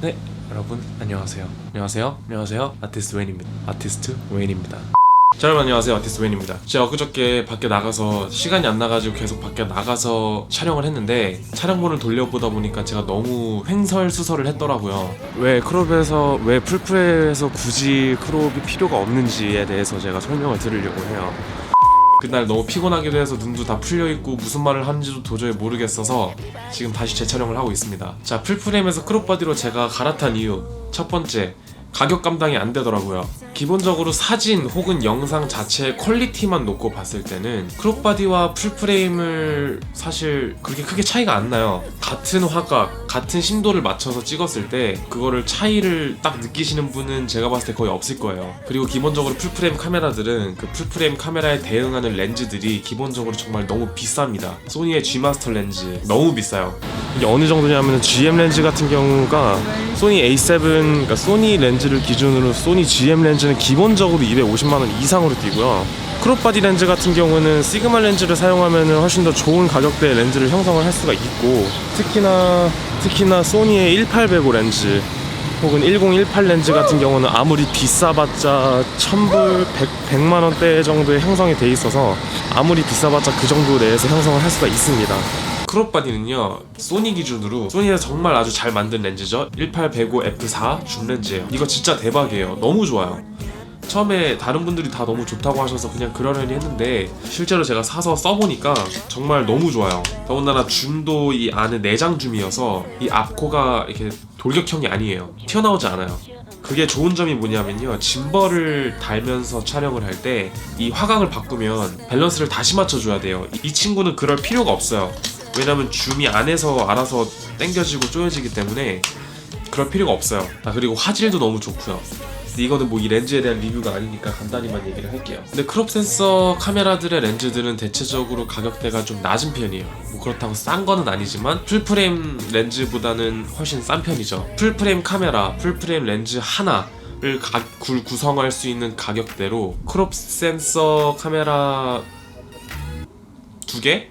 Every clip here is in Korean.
네, 여러분 안녕하세요. 안녕하세요. 안녕하세요. 아티스트 웨인입니다. 아티스트 웨인입니다. 자, 여러분 안녕하세요. 아티스트 웨인입니다. 제가 엊그저께 밖에 나가서 시간이 안 나가지고 계속 밖에 나가서 촬영을 했는데 촬영본을 돌려보다 보니까 제가 너무 횡설수설을 했더라고요. 왜 크롭에서 왜 풀프레에서 굳이 크롭이 필요가 없는지에 대해서 제가 설명을 드리려고 해요. 그날 너무 피곤하기도 해서 눈도 다 풀려 있고 무슨 말을 하는지도 도저히 모르겠어서 지금 다시 재촬영을 하고 있습니다. 자, 풀프레임에서 크롭바디로 제가 갈아탄 이유 첫 번째 가격 감당이 안 되더라고요. 기본적으로 사진 혹은 영상 자체의 퀄리티만 놓고 봤을 때는 크롭바디와 풀프레임을 사실 그렇게 크게 차이가 안 나요. 같은 화각, 같은 심도를 맞춰서 찍었을 때 그거를 차이를 딱 느끼시는 분은 제가 봤을 때 거의 없을 거예요. 그리고 기본적으로 풀프레임 카메라들은 그 풀프레임 카메라에 대응하는 렌즈들이 기본적으로 정말 너무 비쌉니다. 소니의 G 마스터 렌즈 너무 비싸요. 이게 어느 정도냐면 GM 렌즈 같은 경우가 소니 A7 그러니까 소니 렌즈 를 기준으로 소니 GM 렌즈는 기본적으로 250만 원 이상으로 뛰고요. 크롭바디 렌즈 같은 경우는 시그마 렌즈를 사용하면 훨씬 더 좋은 가격대의 렌즈를 형성을 할 수가 있고 특히나 특히나 소니의 1805 렌즈 혹은 1018 렌즈 같은 경우는 아무리 비싸봤자 1000불 100, 만 원대 정도의 형성이 돼 있어서 아무리 비싸봤자 그 정도 내에서 형성을 할 수가 있습니다. 크롭바디는요 소니 기준으로 소니에서 정말 아주 잘 만든 렌즈죠. 1805 F4 줌 렌즈예요. 이거 진짜 대박이에요. 너무 좋아요. 처음에 다른 분들이 다 너무 좋다고 하셔서 그냥 그러려니 했는데 실제로 제가 사서 써보니까 정말 너무 좋아요. 더군다나 줌도 이 안에 내장 줌이어서 이 앞코가 이렇게 돌격형이 아니에요. 튀어나오지 않아요. 그게 좋은 점이 뭐냐면요. 짐벌을 달면서 촬영을 할 때 이 화각을 바꾸면 밸런스를 다시 맞춰줘야 돼요. 이 친구는 그럴 필요가 없어요 왜냐면 줌이 안에서 알아서 당겨지고 조여지기 때문에 그럴 필요가 없어요. 아 그리고 화질도 너무 좋고요. 근데 이거는 뭐 이 렌즈에 대한 리뷰가 아니니까 간단히만 얘기를 할게요. 근데 크롭 센서 카메라들의 렌즈들은 대체적으로 가격대가 좀 낮은 편이에요. 뭐 그렇다고 싼 거는 아니지만 풀프레임 렌즈보다는 훨씬 싼 편이죠. 풀프레임 카메라 풀프레임 렌즈 하나 를 가, 굴 구성할 수 있는 가격대로 크롭 센서 카메라 두 개?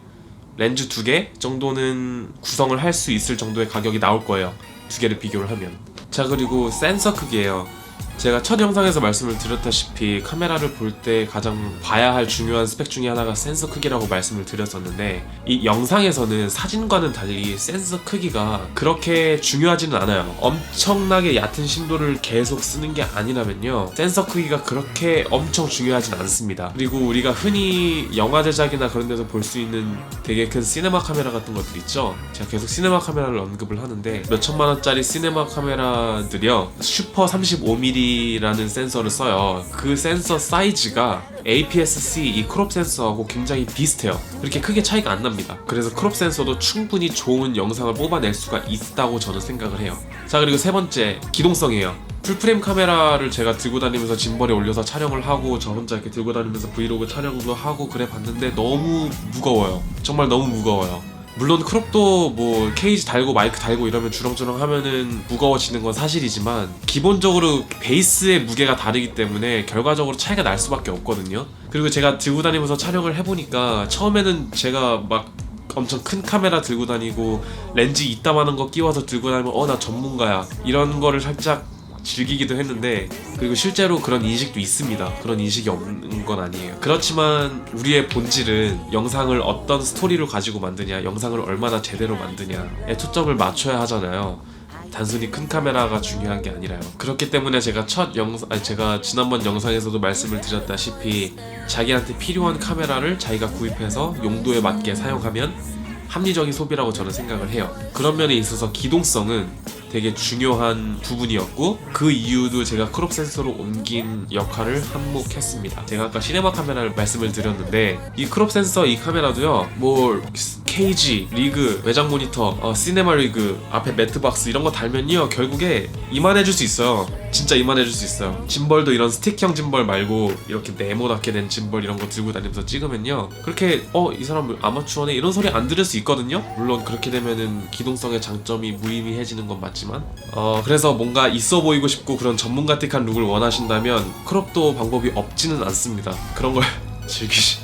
렌즈 두 개 정도는 구성을 할 수 있을 정도의 가격이 나올 거예요. 두 개를 비교를 하면. 자 그리고 센서 크기예요. 제가 첫 영상에서 말씀을 드렸다시피 카메라를 볼 때 가장 봐야 할 중요한 스펙 중에 하나가 센서 크기라고 말씀을 드렸었는데 이 영상에서는 사진과는 달리 센서 크기가 그렇게 중요하지는 않아요. 엄청나게 얕은 심도를 계속 쓰는 게 아니라면요. 센서 크기가 그렇게 엄청 중요하진 않습니다. 그리고 우리가 흔히 영화 제작이나 그런 데서 볼 수 있는 되게 큰 시네마 카메라 같은 것들 있죠. 제가 계속 시네마 카메라를 언급을 하는데 몇 천만 원짜리 시네마 카메라들이요. 슈퍼 35mm 라는 센서를 써요. 그 센서 사이즈가 APS-C 이 크롭 센서하고 굉장히 비슷해요. 그렇게 크게 차이가 안 납니다. 그래서 크롭 센서도 충분히 좋은 영상을 뽑아낼 수가 있다고 저는 생각을 해요. 자 그리고 세 번째 기동성이에요. 풀프레임 카메라를 제가 들고 다니면서 짐벌에 올려서 촬영을 하고 저 혼자 이렇게 들고 다니면서 브이로그 촬영도 하고 그래 봤는데 너무 무거워요. 정말 너무 무거워요. 물론 크롭도 뭐 케이지 달고 마이크 달고 이러면 주렁주렁 하면은 무거워지는 건 사실이지만 기본적으로 베이스의 무게가 다르기 때문에 결과적으로 차이가 날 수밖에 없거든요. 그리고 제가 들고 다니면서 촬영을 해보니까 처음에는 제가 막 엄청 큰 카메라 들고 다니고 렌즈 이따만한 거 끼워서 들고 다니면 어 나 전문가야 이런 거를 살짝 즐기기도 했는데 그리고 실제로 그런 인식도 있습니다. 그런 인식이 없는 건 아니에요. 그렇지만 우리의 본질은 영상을 어떤 스토리를 가지고 만드냐, 영상을 얼마나 제대로 만드냐에 초점을 맞춰야 하잖아요. 단순히 큰 카메라가 중요한 게 아니라요. 그렇기 때문에 제가 첫 영상, 아니 제가 지난번 영상에서도 말씀을 드렸다시피 자기한테 필요한 카메라를 자기가 구입해서 용도에 맞게 사용하면 합리적인 소비라고 저는 생각을 해요. 그런 면에 있어서 기동성은 되게 중요한 부분이었고 그 이유도 제가 크롭 센서로 옮긴 역할을 한몫했습니다. 제가 아까 시네마 카메라를 말씀을 드렸는데 이 크롭 센서 이 카메라도요 뭐 KG, 리그, 외장 모니터, 어, 시네마 리그, 앞에 매트박스 이런 거 달면요 결국에 이만해질 수 있어요. 진짜 이만해질 수 있어요. 짐벌도 이런 스틱형 짐벌 말고 이렇게 네모나게 된 짐벌 이런 거 들고 다니면서 찍으면요 그렇게 어 이 사람 아마추어네 이런 소리 안 들을 수 있거든요. 물론 그렇게 되면은 기동성의 장점이 무의미해지는 건 맞지만 어 그래서 뭔가 있어 보이고 싶고 그런 전문가틱한 룩을 원하신다면 크롭도 방법이 없지는 않습니다. 그런 걸 즐기시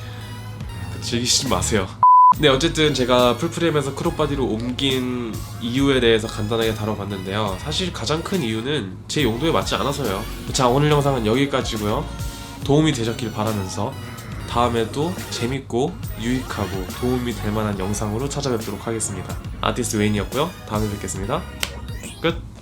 즐기시지 마세요. 네 어쨌든 제가 풀프레임에서 크롭바디로 옮긴 이유에 대해서 간단하게 다뤄봤는데요. 사실 가장 큰 이유는 제 용도에 맞지 않아서요. 자 오늘 영상은 여기까지고요. 도움이 되셨길 바라면서 다음에도 재밌고 유익하고 도움이 될 만한 영상으로 찾아뵙도록 하겠습니다. 아티스트 웨인이었고요. 다음에 뵙겠습니다. 끝